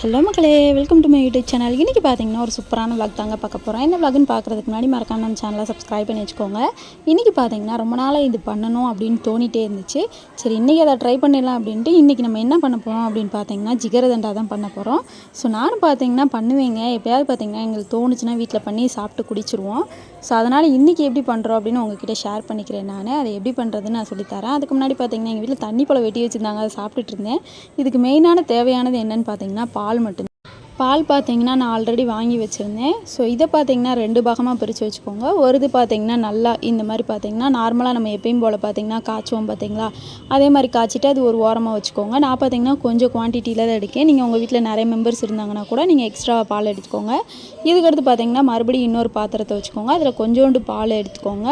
Hello மக்களே welcome to my YouTube channel இன்றைக்கி பார்த்தீங்கன்னா ஒரு சூப்பரான விளாக் தாங்க பார்க்க போகிறோம் என்ன விளாக்னு பார்க்குறதுக்கு முன்னாடி மறக்காம நம்ம சேனலை சப்ஸ்கிரைப் பண்ணி வச்சுக்கோங்க. இன்றைக்கி பார்த்தீங்கன்னா ரொம்ப நாளாக இது பண்ணணும் அப்படின்னு தோணிட்டே இருந்துச்சு. சரி இன்றைக்கி அதை ட்ரை பண்ணிடலாம் அப்படின்ட்டு இன்றைக்கி நம்ம என்ன பண்ண போகிறோம் அப்படின்னு பார்த்தீங்கன்னா ஜிகரதண்டா தான் பண்ண போகிறோம் ஸோ நானும் பார்த்தீங்கன்னா பண்ணுவேங்க. எப்பயாவது பார்த்தீங்கன்னா எங்களுக்கு தோணுச்சுன்னா வீட்டில் பண்ணி சாப்பிட்டு குடிச்சிருவோம். ஸோ அதனால் இன்றைக்கி எப்படி பண்ணுறோம் அப்படின்னு உங்ககிட்ட ஷேர் பண்ணிக்கிறேன் நான். அதை எப்படி பண்ணுறதுன்னு நான் சொல்லித்தரேன். அதுக்கு முன்னாடி பார்த்தீங்கன்னா எங்கள் வீட்டில் தண்ணி பழம் வெட்டி வச்சுருந்தாங்க. அதை சாப்பிட்டுட்டு இருந்தேன். இதுக்கு மெயினான தேவையானது என்னென்னு பார்த்தீங்கன்னா பால் மட்டும் பால் பார்த்தீங்கன்னா நான் ஆல்ரெடி வாங்கி வச்சுருந்தேன். ஸோ இதை பார்த்தீங்கன்னா ரெண்டு பாகமாக பிரித்து வச்சுக்கோங்க. ஒரு இது பார்த்தீங்கன்னா நல்லா இந்த மாதிரி பார்த்தீங்கன்னா நார்மலாக நம்ம எப்பயும் போல் பார்த்தீங்கன்னா காய்ச்சுவோம் பார்த்தீங்களா அதே மாதிரி காய்ச்சிட்டு அது ஒரு ஓரமாக வச்சுக்கோங்க. நான் பார்த்தீங்கன்னா கொஞ்சம் குவான்டிட்டியில் தான் எடுக்கேன். நீங்கள் உங்கள் வீட்டில் நிறைய மெம்பர்ஸ் இருந்தாங்கன்னா கூட நீங்கள் எக்ஸ்ட்ரா பால் எடுத்துக்கோங்க. இதுக்கடுத்து பார்த்தீங்கன்னா மறுபடியும் இன்னொரு பாத்திரத்தை வச்சுக்கோங்க. அதில் கொஞ்சோண்டு பால் எடுத்துக்கோங்க.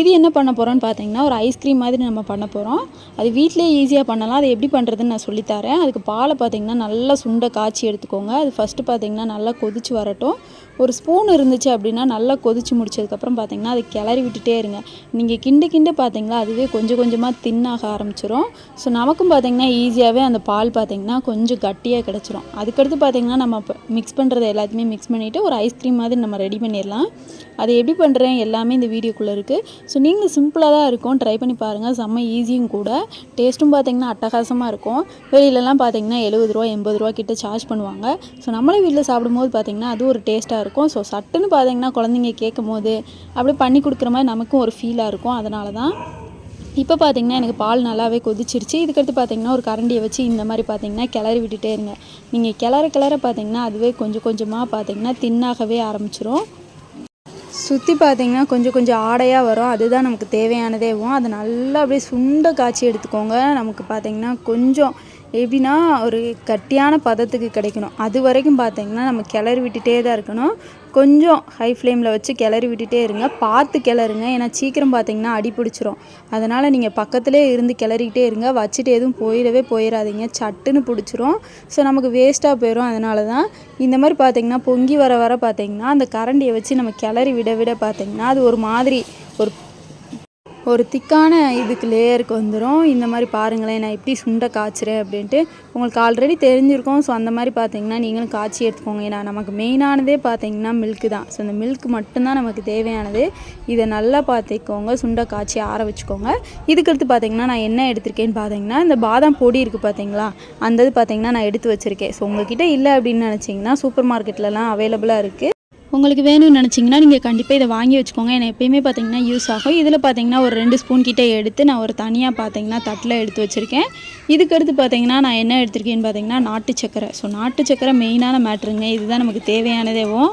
இது என்ன பண்ண போகிறோன்னு பார்த்தீங்கன்னா ஒரு ஐஸ்கிரீம் மாதிரி நம்ம பண்ண போகிறோம் அது வீட்டிலேயே ஈஸியாக பண்ணலாம். அதை எப்படி பண்ணுறதுன்னு நான் சொல்லித்தரேன் அதுக்கு பாலை பார்த்தீங்கன்னா நல்லா சுண்டை காய்ச்சி எடுத்துக்கோங்க. அது ஃபஸ்ட் ஃபஸ்ட்டு பார்த்திங்கன்னா நல்லா கொதிச்சு வரட்டும். ஒரு ஸ்பூன் இருந்துச்சு அப்படின்னா நல்லா கொதிச்சு முடிச்சதுக்கப்புறம் பார்த்தீங்கன்னா அதை கிளறி விட்டுட்டே இருங்க. நீங்கள் கிண்டு கிண்டு பார்த்தீங்களா அதுவே கொஞ்சம் கொஞ்சமாக தின்னாக ஆரம்பிச்சிடும் ஸோ நமக்கும் பார்த்தீங்கன்னா ஈஸியாகவே அந்த பால் பார்த்தீங்கன்னா கொஞ்சம் கட்டியாக கிடச்சிரும். அதுக்கடுத்து பார்த்தீங்கன்னா நம்ம மிக்ஸ் பண்ணுறது எல்லாத்தையுமே மிக்ஸ் பண்ணிவிட்டு ஒரு ஐஸ்கிரீம் மாதிரி நம்ம ரெடி பண்ணிடலாம். அதை எப்படி பண்ணுறேன் எல்லாமே இந்த வீடியோக்குள்ளே இருக்குது ஸோ நீங்கள் சிம்பிளாக தான் இருக்கும். ட்ரை பண்ணி பாருங்கள் செம்ம ஈஸியும் கூட. டேஸ்ட்டும் பார்த்தீங்கன்னா அட்டகாசமாக இருக்கும். வெளியிலலாம் பார்த்தீங்கன்னா எழுபது ரூபா எண்பது ரூபா கிட்ட சார்ஜ் பண்ணுவாங்க. ஸோ நம்மளே வீட்டில் சாப்பிடும்போது பார்த்தீங்கன்னா அது ஒரு டேஸ்ட்டாக இருக்கும். இருக்கும். ஸோ சட்டுன்னு பார்த்தீங்கன்னா குழந்தைங்க கேட்கும் போது அப்படியே பண்ணி கொடுக்குற மாதிரி நமக்கும் ஒரு ஃபீலாக இருக்கும். அதனால தான் இப்போ பார்த்தீங்கன்னா எனக்கு பால் நல்லாவே கொதிச்சிருச்சு. இதுக்கடுத்து பார்த்தீங்கன்னா ஒரு கரண்டியை வச்சு இந்த மாதிரி பார்த்தீங்கன்னா கிளறி விட்டுட்டே இருங்க. நீங்கள் கிளற கிளற பார்த்தீங்கன்னா அதுவே கொஞ்சம் கொஞ்சமாக பார்த்தீங்கன்னா தின்னாகவே ஆரம்பிச்சிரும். சுற்றி பார்த்தீங்கன்னா கொஞ்சம் கொஞ்சம் ஆடையாக வரும். அதுதான் நமக்கு தேவையானதேவும் அதை நல்லா அப்படியே சுண்ட காய்ச்சி எடுத்துக்கோங்க. நமக்கு பார்த்தீங்கன்னா கொஞ்சம் எப்படின்னா ஒரு கட்டியான பதத்துக்கு கிடைக்கணும். அது வரைக்கும் பார்த்தீங்கன்னா நம்ம கிளறி விட்டுட்டே தான் இருக்கணும். கொஞ்சம் ஹை ஃப்ளேமில் வச்சு கிளறி விட்டுட்டே இருங்க. பார்த்து கிளறுங்க. ஏன்னா சீக்கிரம் பார்த்தீங்கன்னா அடி பிடிச்சிரும். அதனால் நீங்கள் பக்கத்திலே இருந்து கிளறிக்கிட்டே இருங்க. வச்சுட்டு எதுவும் போயிடவே போயிடாதீங்க. சட்டுன்னு பிடிச்சிரும். ஸோ நமக்கு வேஸ்ட்டாக போயிடும் அதனால தான் இந்த மாதிரி பார்த்தீங்கன்னா பொங்கி வர வர பார்த்தீங்கன்னா அந்த கரண்டியை வச்சு நம்ம கிளறி விட விட பார்த்தீங்கன்னா அது ஒரு மாதிரி ஒரு ஒரு திக்கான இதுக்கு லேயருக்கு வந்துடும் இந்த மாதிரி பாருங்களேன் நான் எப்படி சுண்டை காய்ச்சுறேன் அப்படின்ட்டு உங்களுக்கு ஆல்ரெடி தெரிஞ்சிருக்கும். ஸோ அந்த மாதிரி பார்த்தீங்கன்னா நீங்களும் காய்ச்சி எடுத்துக்கோங்க. ஏன்னா நமக்கு மெயினானதே பார்த்தீங்கன்னா மில்க்கு தான். ஸோ இந்த மில்க் மட்டும்தான் நமக்கு தேவையானது. இதை நல்லா பார்த்துக்கோங்க சுண்டை காய்ச்சி ஆற வச்சுக்கோங்க. இதுக்கடுத்து பார்த்தீங்கன்னா நான் என்ன எடுத்திருக்கேன்னு பார்த்தீங்கன்னா இந்த பாதாம் பொடி இருக்குது பார்த்தீங்களா? அந்த இது பார்த்தீங்கன்னா நான் எடுத்து வச்சுருக்கேன். ஸோ உங்ககிட்ட இல்லை அப்படின்னு நினச்சிங்கன்னா சூப்பர் மார்க்கெட்லலாம் அவைலபிளாக இருக்குது உங்களுக்கு வேணும்னு நினச்சிங்கன்னா நீங்கள் கண்டிப்பாக இதை வாங்கி வச்சுக்கோங்க. எனக்கு எப்பயுமே பார்த்தீங்கன்னா யூஸ் ஆகும். இதில் பார்த்தீங்கன்னா ஒரு ரெண்டு ஸ்பூன் கிட்டே எடுத்து நான் ஒரு தனியாக பார்த்தீங்கன்னா தட்டில் எடுத்து வச்சுருக்கேன். இதுக்கடுத்து பார்த்தீங்கன்னா நான் என்ன எடுத்திருக்கேன்னு பார்த்தீங்கன்னா நாட்டு சக்கரை. ஸோ நாட்டு சக்கரை மெயினான மேட்ருங்க இதுதான் நமக்கு தேவையானதேவும்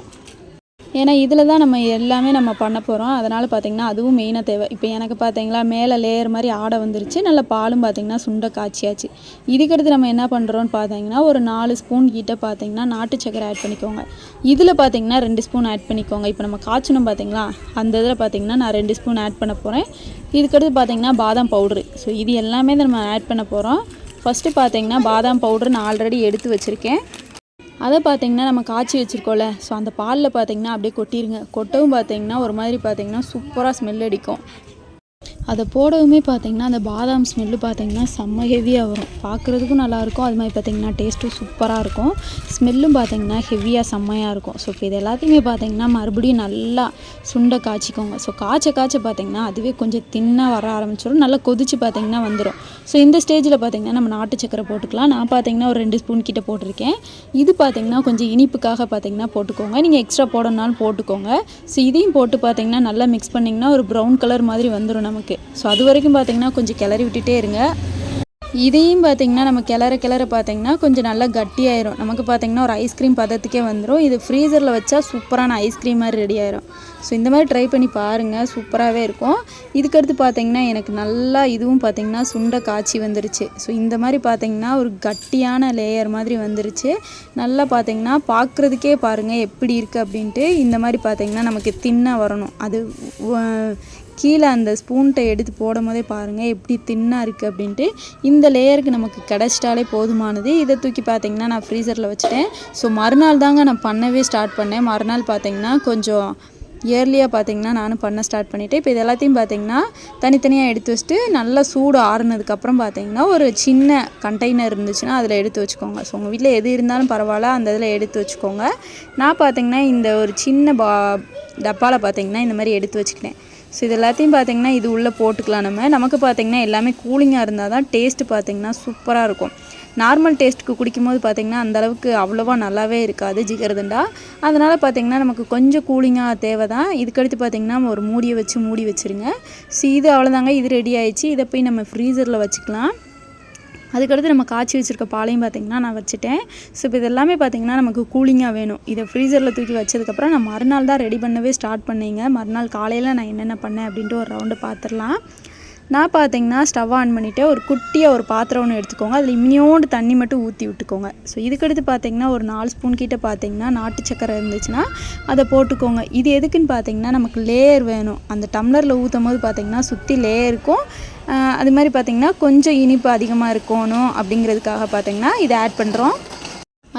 ஏன்னா இதில் தான் நம்ம எல்லாமே நம்ம பண்ண போகிறோம் அதனால் பார்த்திங்கன்னா அதுவும் மெயினாக தேவை. இப்போ எனக்கு பார்த்திங்களா மேலே லேயர் மாதிரி ஆடை வந்துருச்சு. நல்ல பாலும் பார்த்திங்கன்னா சுண்டை காய்ச்சியாச்சு. இதுக்கடுத்து நம்ம என்ன பண்ணுறோன்னு பார்த்தீங்கன்னா ஒரு நாலு ஸ்பூன் கிட்ட பார்த்தீங்கன்னா நாட்டு சக்கரை ஆட் பண்ணிக்கோங்க. இதில் பார்த்தீங்கன்னா ரெண்டு ஸ்பூன் ஆட் பண்ணிக்கோங்க. இப்போ நம்ம காய்ச்சணும் பார்த்திங்களா அந்த இதில் பார்த்திங்கன்னா நான் ரெண்டு ஸ்பூன் ஆட் பண்ண போகிறேன் இதுக்கடுத்து பார்த்திங்கன்னா பாதாம் பவுட்ரு ஸோ இது எல்லாமே நம்ம ஆட் பண்ண போகிறோம் ஃபஸ்ட்டு பார்த்திங்கன்னா பாதாம் பவுட்ரு நான் ஆல்ரெடி எடுத்து வச்சுருக்கேன். அதை பார்த்தீங்கன்னா நம்ம காய்ச்சி வச்சுருக்கோம்ல. ஸோ அந்த பாலில் பார்த்தீங்கன்னா அப்படியே கொட்டிடுங்க கொட்டவும் பார்த்தீங்கன்னா ஒரு மாதிரி பார்த்தீங்கன்னா சூப்பராக ஸ்மெல் அடிக்கும். அதை போடவுமே பார்த்தீங்கன்னா அந்த பாதாம் ஸ்மெல்லு பார்த்தீங்கன்னா செம்ம ஹெவியாக வரும். பார்க்குறதுக்கும் நல்லாயிருக்கும். அது மாதிரி பார்த்தீங்கன்னா டேஸ்ட்டும் சூப்பராக இருக்கும். ஸ்மெல்லும் பார்த்தீங்கன்னா ஹெவியாக செம்மையாக இருக்கும். ஸோ இப்போ இது எல்லாத்தையுமே பார்த்தீங்கன்னா மறுபடியும் நல்லா சுண்டை காய்ச்சிக்கோங்க. ஸோ காய்ச்ச காய்ச்ச பார்த்தீங்கன்னா அதுவே கொஞ்சம் தின்னாக வர ஆரம்பிச்சிடும். நல்லா கொதிச்சு பார்த்தீங்கன்னா வந்துடும் ஸோ இந்த ஸ்டேஜில் பார்த்தீங்கன்னா நம்ம நாட்டு சக்கரை போட்டுக்கலாம். நான் பார்த்தீங்கன்னா ஒரு ரெண்டு ஸ்பூன் கிட்ட போட்டிருக்கேன். இது பார்த்தீங்கன்னா கொஞ்சம் இனிப்புக்காக பார்த்தீங்கன்னா போட்டுக்கோங்க. நீங்கள் எக்ஸ்ட்ரா போடணும்னாலும் போட்டுக்கோங்க. ஸோ இதையும் போட்டு பார்த்தீங்கன்னா நல்லா மிக்ஸ் பண்ணிங்கன்னா ஒரு ப்ரௌன் கலர் மாதிரி வந்துடும் நமக்கு. ஸோ அது வரைக்கும் பார்த்தீங்கன்னா கொஞ்சம் கிளறி விட்டுட்டே இருங்க. இதையும் பார்த்திங்கன்னா நம்ம கிளற கிளற பார்த்திங்கன்னா கொஞ்சம் நல்லா கட்டியாயிரும். நமக்கு பார்த்திங்கன்னா ஒரு ஐஸ்கிரீம் பதத்துக்கே வந்துடும் இது ஃப்ரீசரில் வச்சா சூப்பரான ஐஸ்கிரீம் மாதிரி ரெடி ஆயிரும். ஸோ இந்த மாதிரி ட்ரை பண்ணி பாருங்கள் சூப்பராகவே இருக்கும். இதுக்கடுத்து பார்த்தீங்கன்னா எனக்கு நல்லா இதுவும் பார்த்திங்கன்னா சுண்டை காய்ச்சி வந்துருச்சு. ஸோ இந்த மாதிரி பார்த்திங்கன்னா ஒரு கட்டியான லேயர் மாதிரி வந்துருச்சு. நல்லா பார்த்தீங்கன்னா பார்க்குறதுக்கே பாருங்கள் எப்படி இருக்குது அப்படின்ட்டு. இந்த மாதிரி பார்த்திங்கன்னா நமக்கு தின்னாக வரணும். அது கீழே அந்த ஸ்பூன்ட்டை எடுத்து போடும் போதே பாருங்கள் எப்படி தின்னாக இருக்குது அப்படின்ட்டு. இந்த லேயருக்கு நமக்கு கிடச்சிட்டாலே போதுமானது. இதை தூக்கி பார்த்திங்கன்னா நான் ஃப்ரீசரில் வச்சுட்டேன். ஸோ மறுநாள் தாங்க நான் பண்ணவே ஸ்டார்ட் பண்ணேன். மறுநாள் பார்த்திங்கன்னா கொஞ்சம் இயர்லியாக பார்த்திங்கன்னா நானும் பண்ண ஸ்டார்ட் பண்ணிவிட்டேன் இப்போ இது எல்லாத்தையும் பார்த்திங்கன்னா தனித்தனியாக எடுத்து வச்சுட்டு நல்லா சூடு ஆறுனதுக்கப்புறம் பார்த்தீங்கன்னா ஒரு சின்ன கண்டெய்னர் இருந்துச்சுன்னா அதில் எடுத்து வச்சுக்கோங்க. ஸோ உங்கள் வீட்டில் எது இருந்தாலும் பரவாயில்ல அந்த இதில் எடுத்து வச்சுக்கோங்க. நான் பார்த்தீங்கன்னா இந்த ஒரு சின்ன பா டப்பாவில் பார்த்திங்கன்னா இந்த மாதிரி எடுத்து வச்சுக்கிட்டேன். ஸோ இது எல்லாத்தையும் பார்த்திங்கன்னா இது உள்ளே போட்டுக்கலாம் நம்ம. நமக்கு பார்த்தீங்கன்னா எல்லாமே கூலிங்காக இருந்தால் தான் டேஸ்ட்டு பார்த்தீங்கன்னா சூப்பராக இருக்கும். நார்மல் டேஸ்ட்டுக்கு குடிக்கும்போது பார்த்திங்கன்னா அந்தளவுக்கு அவ்வளோவா நல்லாவே இருக்காது ஜிகர்தண்டா. அதனால் பார்த்திங்கன்னா நமக்கு கொஞ்சம் கூலிங்காக தேவை தான். இதுக்கடுத்து பார்த்திங்கன்னா ஒரு மூடியை வச்சு மூடி வச்சுருங்க. ஸோ இது அவ்வளோதாங்க இது ரெடி ஆயிடுச்சு. இதை போய் நம்ம ஃப்ரீசரில் வச்சுக்கலாம். அதுக்கடுத்து நம்ம காய்ச்சி வச்சுருக்க பாலையும் பார்த்திங்கன்னா நான் வச்சுட்டேன். ஸோ இப்போ இது எல்லாமே பார்த்திங்கன்னா நமக்கு கூலிங்காக வேணும். இதை ஃப்ரீசரில் தூக்கி வச்சதுக்கப்புறம் நான் மறுநாள் தான் ரெடி பண்ணவே ஸ்டார்ட் பண்ணிங்க. மறுநாள் காலையில் நான் என்னென்ன பண்ணேன் அப்படின்ட்டு ஒரு ரவுண்டு பார்த்துடலாம் நான் பார்த்தீங்கன்னா ஸ்டவ் ஆன் பண்ணிவிட்டு ஒரு குட்டியாக ஒரு பாத்திரம் ஒன்று எடுத்துக்கோங்க. அதில் இம்மியோண்டு தண்ணி மட்டும் ஊற்றி விட்டுக்கோங்க. ஸோ இதுக்கடுத்து பார்த்தீங்கன்னா ஒரு நாலு ஸ்பூன் கிட்ட பார்த்தீங்கன்னா நாட்டு சக்கரை இருந்துச்சுன்னா அதை போட்டுக்கோங்க. இது எதுக்குன்னு பார்த்தீங்கன்னா நமக்கு லேயர் வேணும். அந்த டம்ளரில் ஊற்றும் போது பார்த்தீங்கன்னா சுற்றி லேயருக்கும் அது மாதிரி பார்த்தீங்கன்னா கொஞ்சம் இனிப்பு அதிகமாக இருக்கணும் அப்படிங்கிறதுக்காக பார்த்தீங்கன்னா இதை ஆட் பண்ணுறோம்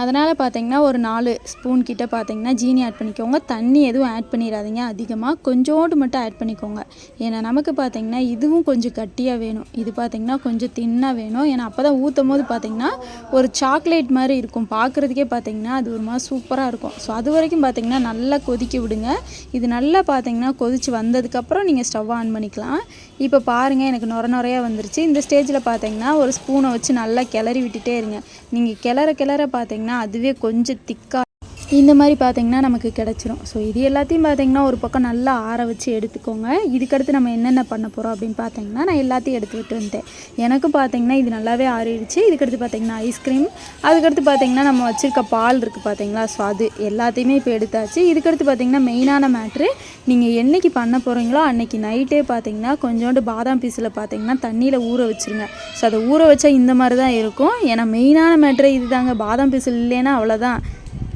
அதனால் பார்த்தீங்கன்னா ஒரு நாலு ஸ்பூன் கிட்டே பார்த்தீங்கன்னா ஜீனி ஆட் பண்ணிக்கோங்க. தண்ணி எதுவும் ஆட் பண்ணிடாதீங்க. அதிகமாக கொஞ்சோண்டு மட்டும் ஆட் பண்ணிக்கோங்க. ஏன்னா நமக்கு பார்த்திங்கன்னா இதுவும் கொஞ்சம் கட்டியாக வேணும். இது பார்த்தீங்கன்னா கொஞ்சம் தின்னாக வேணும். ஏன்னா அப்போ தான் ஊற்றும் போது பார்த்திங்கன்னா ஒரு சாக்லேட் மாதிரி இருக்கும். பார்க்குறதுக்கே பார்த்தீங்கன்னா அது ஒரு மாதிரி சூப்பராக இருக்கும். ஸோ அது வரைக்கும் பார்த்தீங்கன்னா நல்லா கொதிக்க விடுங்க. இது நல்லா பார்த்தீங்கன்னா கொதித்து வந்ததுக்கப்புறம் நீங்கள் ஸ்டவ் ஆன் பண்ணிக்கலாம். இப்போ பாருங்கள் எனக்கு நுர நுறையாக வந்துருச்சு. இந்த ஸ்டேஜில் பார்த்திங்கன்னா ஒரு ஸ்பூனை வச்சு நல்லா கிளறி விட்டுட்டே இருங்க. நீங்கள் கிளற கிளற பார்த்திங்கன்னா பார்த்திங்கன்னா அதுவே கொஞ்சம் திக்காக இந்த மாதிரி பார்த்திங்கன்னா நமக்கு கிடச்சிரும். ஸோ இது எல்லாத்தையும் பார்த்தீங்கன்னா ஒரு பக்கம் நல்லா ஆற வச்சு எடுத்துக்கோங்க. இதுக்கடுத்து நம்ம என்னென்ன பண்ண போகிறோம் அப்படின்னு பார்த்தீங்கன்னா நான் எல்லாத்தையும் எடுத்து விட்டு வந்துட்டேன். எனக்கும் பார்த்தீங்கன்னா இது நல்லாவே ஆறிடுச்சு. இதுக்கடுத்து பார்த்திங்கன்னா ஐஸ்கிரீம் அதுக்கடுத்து பார்த்தீங்கன்னா நம்ம வச்சுருக்க பால் இருக்குது பார்த்திங்களா ஸோ அது எல்லாத்தையுமே இப்போ எடுத்தாச்சு. இதுக்கடுத்து பார்த்தீங்கன்னா மெயினான மேட்ரு நீங்கள் என்றைக்கு பண்ண போகிறீங்களோ அன்றைக்கி நைட்டே பார்த்திங்கன்னா கொஞ்சோண்டு பாதாம் பீஸில் பார்த்தீங்கன்னா தண்ணியில் ஊற வச்சுருங்க. ஸோ அதை ஊற வச்சா இந்த மாதிரி தான் இருக்கும். ஏன்னா மெயினான மேட்ரு இது தாங்க பாதாம் பீஸில் இல்லைன்னா அவ்வளோதான்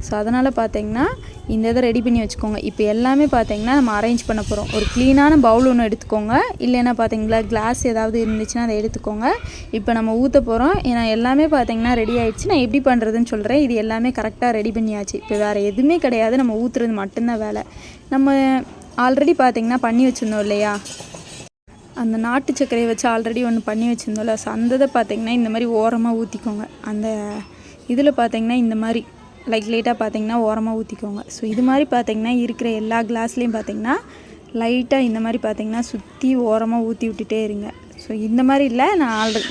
ஸோ அதனால் பார்த்தீங்கன்னா இந்த இதை ரெடி பண்ணி வச்சுக்கோங்க. இப்போ எல்லாமே பார்த்தீங்கன்னா நம்ம அரேஞ்ச் பண்ண போகிறோம் ஒரு க்ளீனான பவுல் ஒன்று எடுத்துக்கோங்க. இல்லைன்னா பார்த்தீங்களா கிளாஸ் ஏதாவது இருந்துச்சுன்னா அதை எடுத்துக்கோங்க. இப்போ நம்ம ஊற்ற போகிறோம் ஏன்னா எல்லாமே பார்த்தீங்கன்னா ரெடி ஆகிடுச்சு நான் எப்படி பண்ணுறதுன்னு சொல்கிறேன் இது எல்லாமே கரெக்டாக ரெடி பண்ணியாச்சு. இப்போ வேறு எதுவுமே கிடையாது. நம்ம ஊற்றுறது மட்டும்தான் வேலை. நம்ம ஆல்ரெடி பார்த்திங்கன்னா பண்ணி வச்சுருந்தோம் இல்லையா? அந்த நாட்டு சர்க்கரையை வச்சு ஆல்ரெடி ஒன்று பண்ணி வச்சுருந்தோம்ல. ஸோ அந்த இதை பார்த்திங்கன்னா இந்த மாதிரி ஓரமாக ஊற்றிக்கோங்க அந்த இதில் பார்த்திங்கன்னா இந்த மாதிரி. லைட் லைட்டாக பார்த்தீங்கன்னா ஓரமாக ஊற்றிக்கோங்க ஸோ இது மாதிரி பார்த்திங்கன்னா இருக்கிற எல்லா கிளாஸ்லேயும் பார்த்தீங்கன்னா லைட்டாக இந்த மாதிரி பார்த்தீங்கன்னா சுற்றி ஓரமாக ஊற்றி விட்டுட்டே இருங்க. ஸோ இந்த மாதிரி இல்லை நான் ஆல்ரெடி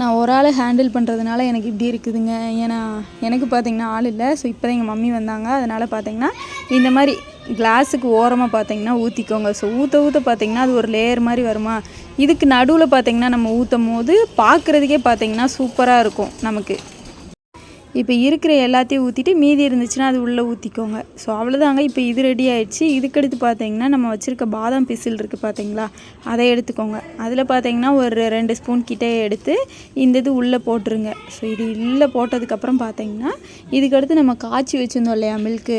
நான் ஒரு ஆள் ஹேண்டில் பண்ணுறதுனால எனக்கு இப்படி இருக்குதுங்க. ஏன்னா எனக்கு பார்த்தீங்கன்னா ஆள் இல்லை. ஸோ இப்போ தான் எங்கள் மம்மி வந்தாங்க. அதனால் பார்த்தீங்கன்னா இந்த மாதிரி கிளாஸுக்கு ஓரமாக பார்த்தீங்கன்னா ஊற்றிக்கோங்க ஸோ ஊற்ற ஊற்ற பார்த்தீங்கன்னா அது ஒரு லேயர் மாதிரி வருமா? இதுக்கு நடுவில் பார்த்தீங்கன்னா நம்ம ஊற்றும் போது பார்க்குறதுக்கே பார்த்தீங்கன்னா சூப்பராக இருக்கும் நமக்கு. இப்போ இருக்கிற எல்லாத்தையும் ஊற்றிட்டு மீதி இருந்துச்சுன்னா அது உள்ளே ஊற்றிக்கோங்க ஸோ அவ்வளோதாங்க இப்போ இது ரெடி ஆயிடுச்சு. இதுக்கடுத்து பார்த்தீங்கன்னா நம்ம வச்சுருக்க பாதாம் பிசில் இருக்குது பார்த்தீங்களா? அதை எடுத்துக்கோங்க. அதில் பார்த்தீங்கன்னா ஒரு ரெண்டு ஸ்பூன் கிட்டே எடுத்து இந்த இது உள்ளே போட்டுருங்க. ஸோ இது உள்ளே போட்டதுக்கப்புறம் பார்த்தீங்கன்னா இதுக்கடுத்து நம்ம காய்ச்சி வச்சுருந்தோம் இல்லையா மில்க்கு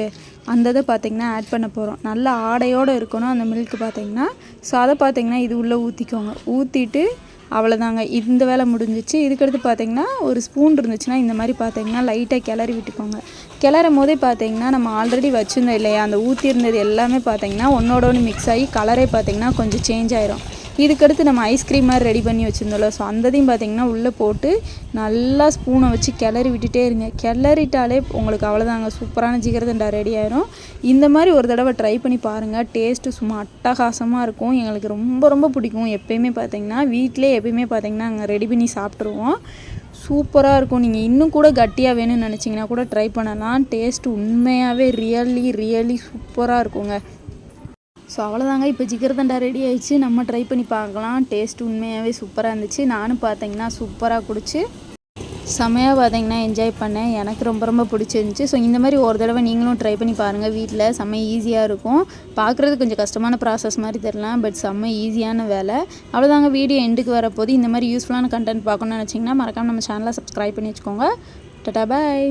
அந்த இதை பார்த்திங்கன்னா ஆட் பண்ண போகிறோம் நல்லா ஆடையோடு இருக்கணும் அந்த மில்க்கு பார்த்திங்கன்னா. ஸோ அதை பார்த்திங்கன்னா இது உள்ளே ஊற்றிக்கோங்க ஊற்றிட்டு அவ்வளோதாங்க இந்த வேலை முடிஞ்சிச்சு. இதுக்கடுத்து பார்த்தீங்கன்னா ஒரு ஸ்பூன் இருந்துச்சுன்னா இந்த மாதிரி பார்த்தீங்கன்னா லைட்டாக கிளறி விட்டுக்கோங்க. கிளறும் போதே பார்த்தீங்கன்னா நம்ம ஆல்ரெடி வச்சுருந்தோம் இல்லையா? அந்த ஊற்றி இருந்தது எல்லாமே பார்த்தீங்கன்னா ஒன்றோட ஒன்று மிக்ஸ் ஆகி கலரே பார்த்தீங்கன்னா கொஞ்சம் சேஞ்ச் ஆயிரும். இதுக்கடுத்து நம்ம ஐஸ்கிரீம் மாதிரி ரெடி பண்ணி வச்சுருந்தோம்ல. ஸோ அந்ததையும் பார்த்திங்கன்னா உள்ளே போட்டு நல்லா ஸ்பூனை வச்சு கிளறி விட்டுட்டே இருங்க. கிளறிட்டாலே உங்களுக்கு அவ்வளோதாங்க சூப்பரான ஜிகரதண்டா ரெடி ஆயிரும். இந்த மாதிரி ஒரு தடவை ட்ரை பண்ணி பாருங்கள் டேஸ்ட்டு சும்மா அட்டகாசமாக இருக்கும். எங்களுக்கு ரொம்ப ரொம்ப பிடிக்கும். எப்போயுமே பார்த்திங்கன்னா வீட்டிலே எப்பயுமே பார்த்திங்கன்னா நாங்கள் ரெடி பண்ணி சாப்பிட்ருவோம் சூப்பராக இருக்கும். நீங்கள் இன்னும் கூட கட்டியாக வேணும்னு நினச்சிங்கன்னா கூட ட்ரை பண்ணலாம். டேஸ்ட்டு உண்மையாகவே ரியலி ரியலி சூப்பராக இருக்குங்க. ஸோ அவ்வளோதாங்க இப்போ ஜிகர்தண்டா ரெடி ஆயிடுச்சு. நம்ம ட்ரை பண்ணி பார்க்கலாம். டேஸ்ட் உண்மையாகவே சூப்பராக இருந்துச்சு. நானும் பார்த்தீங்கன்னா சூப்பராக குடிச்சு செமையாக பார்த்தீங்கன்னா என்ஜாய் பண்ணேன். எனக்கு ரொம்ப ரொம்ப பிடிச்சிருந்துச்சி. ஸோ இந்த மாதிரி ஒரு தடவை நீங்களும் ட்ரை பண்ணி பாருங்கள் வீட்டில் செம்ம ஈஸியாக இருக்கும். பார்க்குறது கொஞ்சம் கஷ்டமான ப்ராசஸ் மாதிரி தெரியலாம் பட் செம்ம ஈஸியான வேலை. அவ்வளோதாங்க வீடியோ எண்டுக்கு வரப்போது இந்த மாதிரி யூஸ்ஃபுல்லான கண்டென்ட் பார்க்கணும்னு நினச்சிங்கன்னா மறக்காமல் நம்ம சேனலை சப்ஸ்கிரைப் பண்ணி வச்சுக்கோங்க. டட்டா பாய்